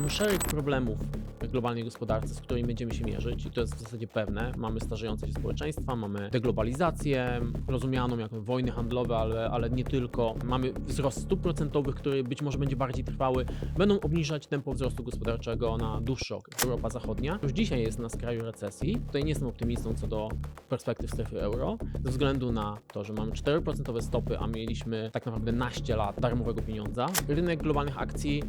Mamy szereg problemów w globalnej gospodarce, z którymi będziemy się mierzyć i to jest w zasadzie pewne. Mamy starzejące się społeczeństwa, mamy deglobalizację, rozumianą jako wojny handlowe, ale, ale nie tylko. Mamy wzrost stóp procentowych, który być może będzie bardziej trwały. Będą obniżać tempo wzrostu gospodarczego na dłuższy okres. Europa Zachodnia już dzisiaj jest na skraju recesji. Tutaj nie jestem optymistą co do perspektyw strefy euro, ze względu na to, że mamy 4% stopy, a mieliśmy tak naprawdę naście lat darmowego pieniądza. Rynek globalnych akcji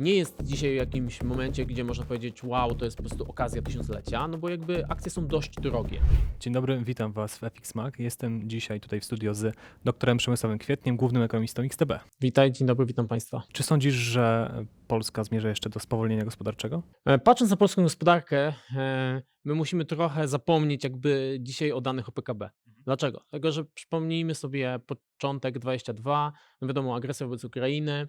nie jest dzisiaj w jakimś momencie, gdzie można powiedzieć, wow, to jest po prostu okazja tysiąclecia, no bo jakby akcje są dość drogie. Dzień dobry, witam Was w FX Mag. Jestem dzisiaj tutaj w studio z doktorem Przemysławem Kwietniem, głównym ekonomistą XTB. Witaj, dzień dobry, witam Państwa. Czy sądzisz, że Polska zmierza jeszcze do spowolnienia gospodarczego? E, Patrząc na polską gospodarkę, e, my musimy trochę zapomnieć jakby dzisiaj o danych o PKB. Dlaczego? Dlatego, że przypomnijmy sobie początek 22, no wiadomo, agresja wobec Ukrainy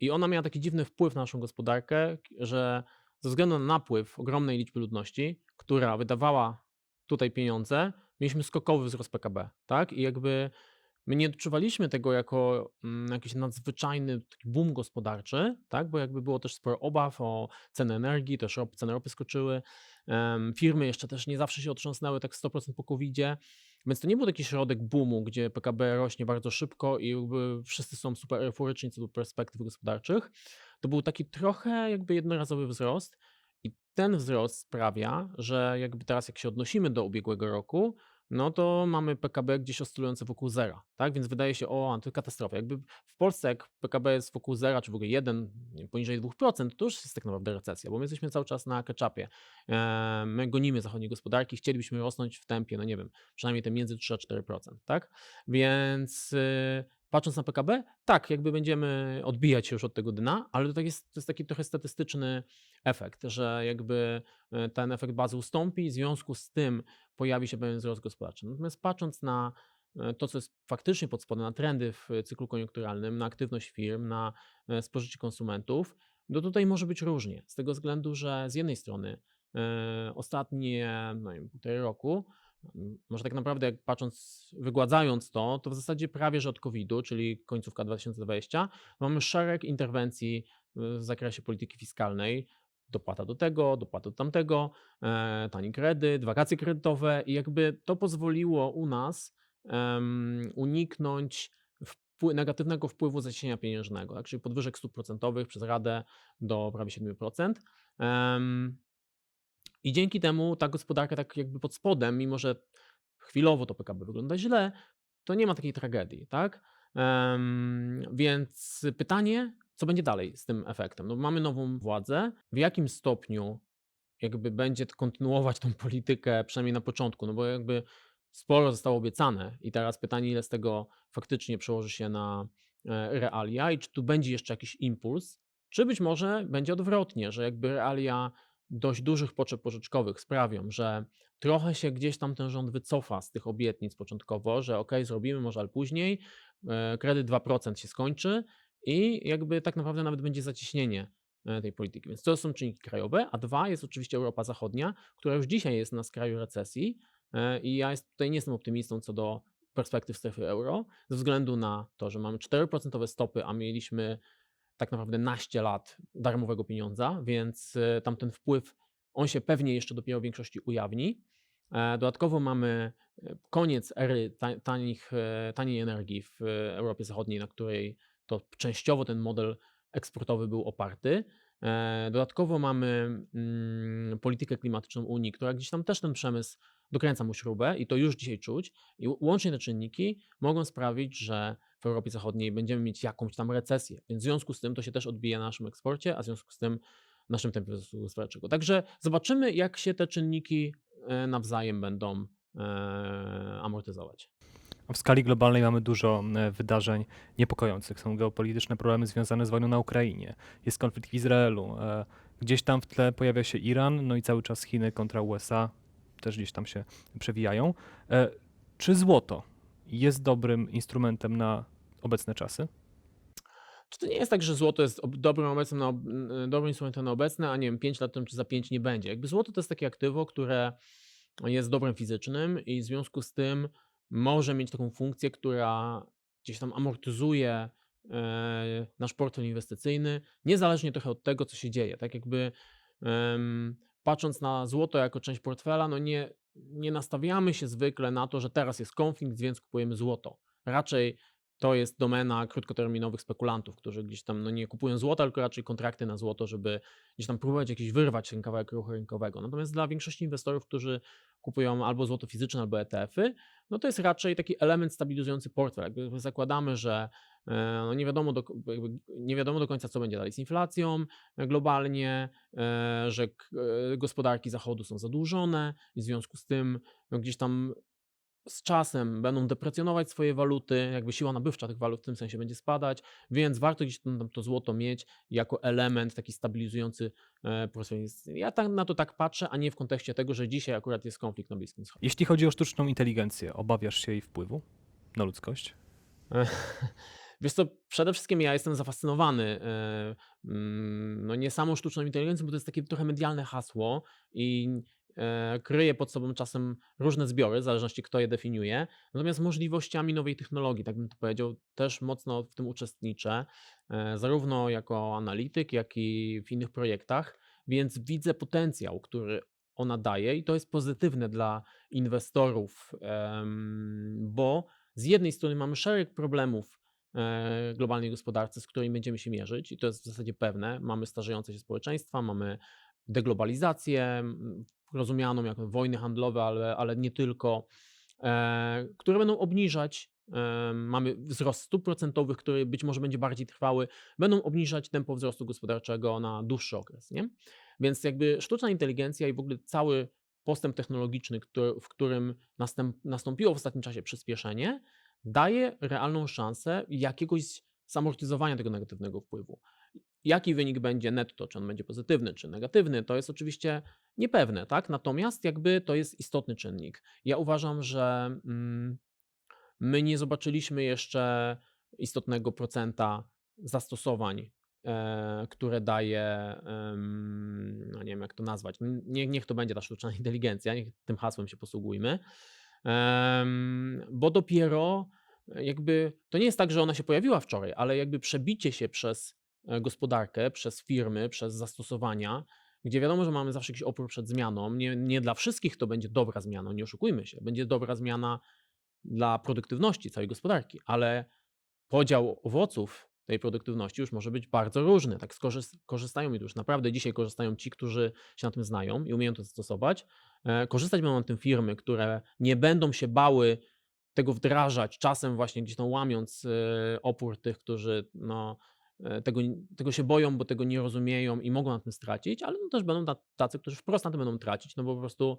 i ona miała taki dziwny wpływ na naszą gospodarkę, że ze względu na napływ ogromnej liczby ludności, która wydawała tutaj pieniądze, mieliśmy skokowy wzrost PKB, tak? I jakby my nie odczuwaliśmy tego jako mm, jakiś nadzwyczajny boom gospodarczy, tak? Bo jakby było też sporo obaw o ceny energii, też rop, ceny ropy skoczyły. Firmy jeszcze też nie zawsze się otrząsnęły tak 100% po COVID-zie, więc to nie był taki środek boomu, gdzie PKB rośnie bardzo szybko i jakby wszyscy są super euforyczni co do perspektyw gospodarczych. To był taki trochę jakby jednorazowy wzrost i ten wzrost sprawia, że jakby teraz jak się odnosimy do ubiegłego roku, no to mamy PKB gdzieś oscylujące wokół zera, tak? Więc wydaje się, o, to katastrofa. Jakby w Polsce, jak PKB jest wokół zera, czy w ogóle 1, nie wiem, poniżej 2%, to już jest tak naprawdę recesja, bo my jesteśmy cały czas na ketchupie. E, My gonimy zachodnie gospodarki, chcielibyśmy rosnąć w tempie, no nie wiem, przynajmniej te między 3 a 4%, tak? Więc y, patrząc na PKB, tak, jakby będziemy odbijać się już od tego dna, ale to, tak jest, to jest taki trochę statystyczny efekt, że jakby e, ten efekt bazy ustąpi, w związku z tym pojawi się pewien wzrost gospodarczy. Natomiast patrząc na e, to, co jest faktycznie pod spodem, na trendy w cyklu koniunkturalnym, na aktywność firm, na e, spożycie konsumentów, no tutaj może być różnie. Z tego względu, że z jednej strony ostatnie, no półtorej roku, może tak naprawdę jak patrząc, wygładzając to, to w zasadzie prawie że od COVID-u, czyli końcówka 2020, mamy szereg interwencji w zakresie polityki fiskalnej, dopłata do tego, dopłata do tamtego, e, tani kredyt, wakacje kredytowe i jakby to pozwoliło u nas uniknąć wpły- negatywnego wpływu zacieśnienia pieniężnego, tak? czyli podwyżek stóp procentowych przez Radę do prawie 7%. Em, I dzięki temu ta gospodarka tak jakby pod spodem, mimo że chwilowo to PKB wygląda źle, to nie ma takiej tragedii, tak? Em, więc pytanie, co będzie dalej z tym efektem? No, mamy nową władzę. W jakim stopniu jakby będzie kontynuować tą politykę, przynajmniej na początku, no bo jakby sporo zostało obiecane i teraz pytanie, ile z tego faktycznie przełoży się na e, realia i czy tu będzie jeszcze jakiś impuls, czy być może będzie odwrotnie, że jakby realia dość dużych potrzeb pożyczkowych sprawią, że trochę się gdzieś tam ten rząd wycofa z tych obietnic początkowo, że ok, zrobimy może, ale później, e, kredyt 2% się skończy i jakby tak naprawdę nawet będzie zacieśnienie e, tej polityki. Więc to są czynniki krajowe, a dwa jest oczywiście Europa Zachodnia, która już dzisiaj jest na skraju recesji e, i ja jest, tutaj nie jestem optymistą co do perspektyw strefy euro, ze względu na to, że mamy 4% stopy, a mieliśmy tak naprawdę naście lat darmowego pieniądza, więc e, tam ten wpływ, on się pewnie jeszcze dopiero w większości ujawni. E, Dodatkowo mamy e, koniec ery ta- tanich, e, taniej energii w Europie Zachodniej, na której to częściowo ten model eksportowy był oparty. E, Dodatkowo mamy mm, politykę klimatyczną Unii, która gdzieś tam też ten przemysł dokręca mu śrubę i to już dzisiaj czuć. I łącznie te czynniki mogą sprawić, że w Europie Zachodniej będziemy mieć jakąś tam recesję. Więc w związku z tym to się też odbije na naszym eksporcie, a w związku z tym naszym tempie wzrostu gospodarczego. Także zobaczymy, jak się te czynniki e, nawzajem będą e, amortyzować. W skali globalnej mamy dużo e, wydarzeń niepokojących. Są geopolityczne problemy związane z wojną na Ukrainie. Jest konflikt w Izraelu. e, Gdzieś tam w tle pojawia się Iran, no i cały czas Chiny kontra USA też gdzieś tam się przewijają. E, Czy złoto jest dobrym instrumentem na obecne czasy? Czy to nie jest tak, że złoto jest ob- dobrym, obecnym na, dobrym instrumentem na obecne, a nie wiem, 5 lat temu czy za 5 nie będzie? Jakby złoto to jest takie aktywo, które jest dobrem fizycznym i w związku z tym może mieć taką funkcję, która gdzieś tam amortyzuje e, nasz portfel inwestycyjny, niezależnie trochę od tego, co się dzieje. Tak jakby patrząc na złoto jako część portfela, no nie, nie nastawiamy się zwykle na to, że teraz jest konflikt, więc kupujemy złoto. Raczej to jest domena krótkoterminowych spekulantów, którzy gdzieś tam no nie kupują złota, tylko raczej kontrakty na złoto, żeby gdzieś tam próbować jakiś wyrwać ten kawałek ruchu rynkowego. Natomiast dla większości inwestorów, którzy kupują albo złoto fizyczne, albo ETF-y, no to jest raczej taki element stabilizujący portfel. Jakby zakładamy, że e, no nie, wiadomo do, nie wiadomo do końca, co będzie dalej z inflacją e, globalnie, e, że gospodarki Zachodu są zadłużone w związku z tym no gdzieś tam z czasem będą deprecjonować swoje waluty, jakby siła nabywcza tych walut w tym sensie będzie spadać, więc warto gdzieś tam to złoto mieć jako element taki stabilizujący e, portfel. Ja tak, na to tak patrzę, a nie w kontekście tego, że dzisiaj akurat jest konflikt na Bliskim Wschodzie. Jeśli chodzi o sztuczną inteligencję, obawiasz się jej wpływu na ludzkość? Wiesz co, przede wszystkim ja jestem zafascynowany e, mm, no nie samą sztuczną inteligencją, bo to jest takie trochę medialne hasło i kryje pod sobą czasem różne zbiory, w zależności kto je definiuje, natomiast możliwościami nowej technologii, tak bym to powiedział, też mocno w tym uczestniczę, e, zarówno jako analityk, jak i w innych projektach, więc widzę potencjał, który ona daje i to jest pozytywne dla inwestorów, bo z jednej strony mamy szereg problemów e, globalnej gospodarce, z którymi będziemy się mierzyć, i to jest w zasadzie pewne. Mamy starzejące się społeczeństwa, mamy deglobalizację, rozumianą jako wojny handlowe, ale, ale nie tylko, e, które będą obniżać. e, Mamy wzrost stóp procentowych, który być może będzie bardziej trwały, będą obniżać tempo wzrostu gospodarczego na dłuższy okres. Nie? Więc jakby sztuczna inteligencja i w ogóle cały postęp technologiczny, który, w którym następ, nastąpiło w ostatnim czasie przyspieszenie, daje realną szansę jakiegoś zamortyzowania tego negatywnego wpływu. Jaki wynik będzie netto, czy on będzie pozytywny, czy negatywny, to jest oczywiście niepewne, tak? Natomiast jakby to jest istotny czynnik. Ja uważam, że mm, my nie zobaczyliśmy jeszcze istotnego procenta zastosowań, e, które daje, no nie wiem jak to nazwać, N- nie, niech to będzie ta sztuczna inteligencja, niech tym hasłem się posługujmy, bo dopiero e, jakby to nie jest tak, że ona się pojawiła wczoraj, ale jakby przebicie się przez gospodarkę, przez firmy, przez zastosowania, gdzie wiadomo, że mamy zawsze jakiś opór przed zmianą. Nie, nie dla wszystkich to będzie dobra zmiana, nie oszukujmy się. Będzie dobra zmiana dla produktywności całej gospodarki, ale podział owoców tej produktywności już może być bardzo różny. Tak korzystają już naprawdę dzisiaj korzystają ci, którzy się na tym znają i umieją to zastosować. E, Korzystać będą na tym firmy, które nie będą się bały tego wdrażać, czasem właśnie gdzieś tam łamiąc e, opór tych, którzy no, e, tego, tego się boją, bo tego nie rozumieją i mogą na tym stracić, ale no też będą ta- tacy, którzy wprost na tym będą tracić, no bo po prostu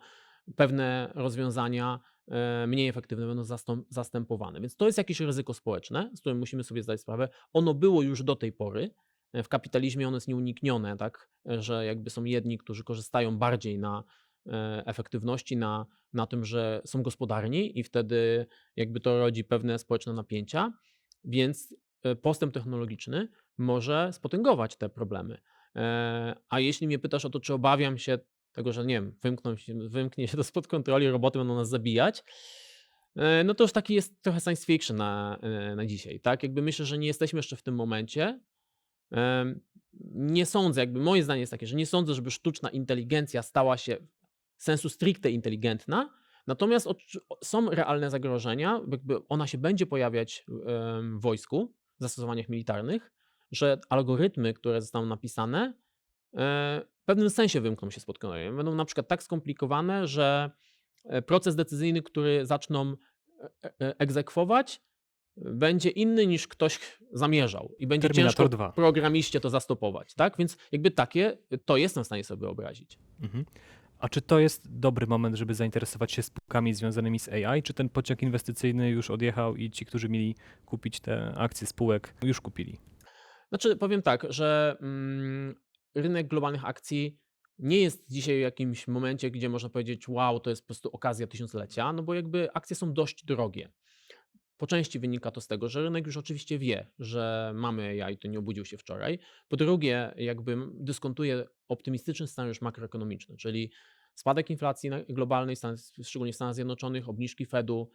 pewne rozwiązania e, mniej efektywne będą zastępowane. Więc to jest jakieś ryzyko społeczne, z którym musimy sobie zdać sprawę. Ono było już do tej pory. E, W kapitalizmie ono jest nieuniknione, tak, e, że jakby są jedni, którzy korzystają bardziej na e, efektywności, na, na tym, że są gospodarni i wtedy jakby to rodzi pewne społeczne napięcia, więc e, postęp technologiczny może spotęgować te problemy. E, A jeśli mnie pytasz o to, czy obawiam się tego, że nie wiem, wymkną się, wymknie się to spod kontroli, roboty będą nas zabijać, e, no to już taki jest trochę science fiction na, e, na dzisiaj, tak? Jakby myślę, że nie jesteśmy jeszcze w tym momencie. Nie sądzę, jakby moje zdanie jest takie, że nie sądzę, żeby sztuczna inteligencja stała się sensu stricte inteligentna, natomiast są realne zagrożenia, jakby ona się będzie pojawiać w wojsku, w zastosowaniach militarnych, że algorytmy, które zostaną napisane, e, w pewnym sensie wymkną się spod kontroli. Będą na przykład tak skomplikowane, że e, proces decyzyjny, który zaczną e, egzekwować, będzie inny niż ktoś zamierzał i będzie Terminator ciężko 2. programiście to zastopować, tak? Więc jakby takie, to jestem w stanie sobie wyobrazić. Mhm. A czy to jest dobry moment, żeby zainteresować się spółkami związanymi z AI? Czy ten pociąg inwestycyjny już odjechał i ci, którzy mieli kupić te akcje spółek, już kupili? Znaczy, powiem tak, że mm, rynek globalnych akcji nie jest dzisiaj w jakimś momencie, gdzie można powiedzieć, wow, to jest po prostu okazja tysiąclecia, no bo jakby akcje są dość drogie. Po części wynika to z tego, że rynek już oczywiście wie, że mamy AI, to nie obudził się wczoraj. Po drugie, jakby dyskontuje optymistyczny scenariusz makroekonomiczny, czyli spadek inflacji globalnej, szczególnie w Stanach Zjednoczonych, obniżki Fedu,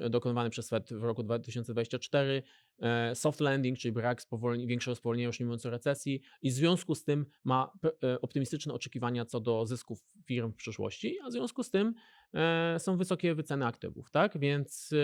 e, dokonywany przez Fed w roku 2024, e, soft landing, czyli brak większego spowolnienia, już nie mówiąc o recesji i w związku z tym ma e, optymistyczne oczekiwania co do zysków firm w przyszłości, a w związku z tym są wysokie wyceny aktywów, tak? Więc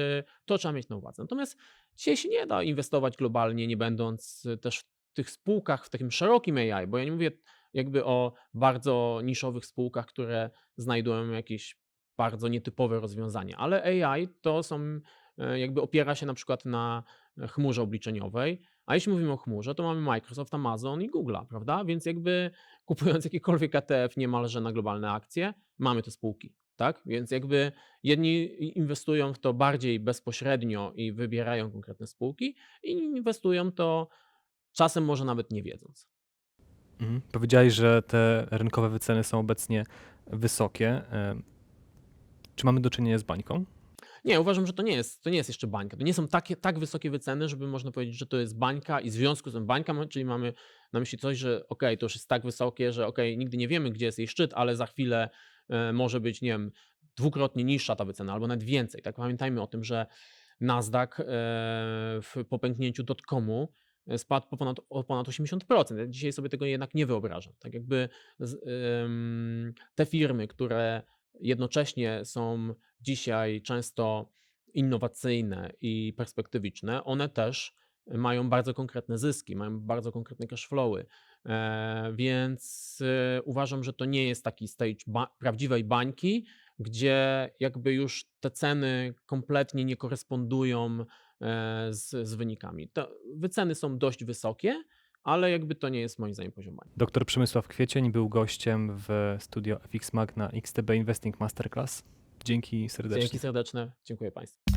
to trzeba mieć na uwadze. Natomiast dzisiaj się nie da inwestować globalnie, nie będąc też w tych spółkach, w takim szerokim AI, bo ja nie mówię jakby o bardzo niszowych spółkach, które znajdują jakieś bardzo nietypowe rozwiązania, ale AI to są, e, jakby opiera się na przykład na chmurze obliczeniowej, a jeśli mówimy o chmurze, to mamy Microsoft, Amazon i Google'a, prawda? Więc jakby kupując jakikolwiek ETF niemalże na globalne akcje, mamy te spółki, tak? Więc jakby jedni inwestują w to bardziej bezpośrednio i wybierają konkretne spółki, inni inwestują to czasem może nawet nie wiedząc. Mhm. Powiedziałeś, że te rynkowe wyceny są obecnie wysokie. Czy mamy do czynienia z bańką? Nie, uważam, że to nie jest, to nie jest jeszcze bańka. To nie są takie, tak wysokie wyceny, żeby można powiedzieć, że to jest bańka i w związku z tym bańka, czyli mamy na myśli coś, że okej, to już jest tak wysokie, że okej, nigdy nie wiemy, gdzie jest jej szczyt, ale za chwilę e, może być, nie wiem, dwukrotnie niższa ta wycena, albo nawet więcej. Tak pamiętajmy o tym, że Nasdaq e, w popęknięciu dotcomu spadł po ponad, o ponad 80%. Ja dzisiaj sobie tego jednak nie wyobrażam. Tak jakby te firmy, które jednocześnie są dzisiaj często innowacyjne i perspektywiczne, one też mają bardzo konkretne zyski, mają bardzo konkretne cash flowy. E, więc e, uważam, że to nie jest taki stage ba- prawdziwej bańki, gdzie jakby już te ceny kompletnie nie korespondują e, z, z wynikami. Te wyceny są dość wysokie, ale jakby to nie jest moim zdaniem poziom. Dr Przemysław Kwiecień był gościem w studio FX Mag na XTB Investing Masterclass. Dzięki serdecznie. Dzięki serdeczne, dziękuję Państwu.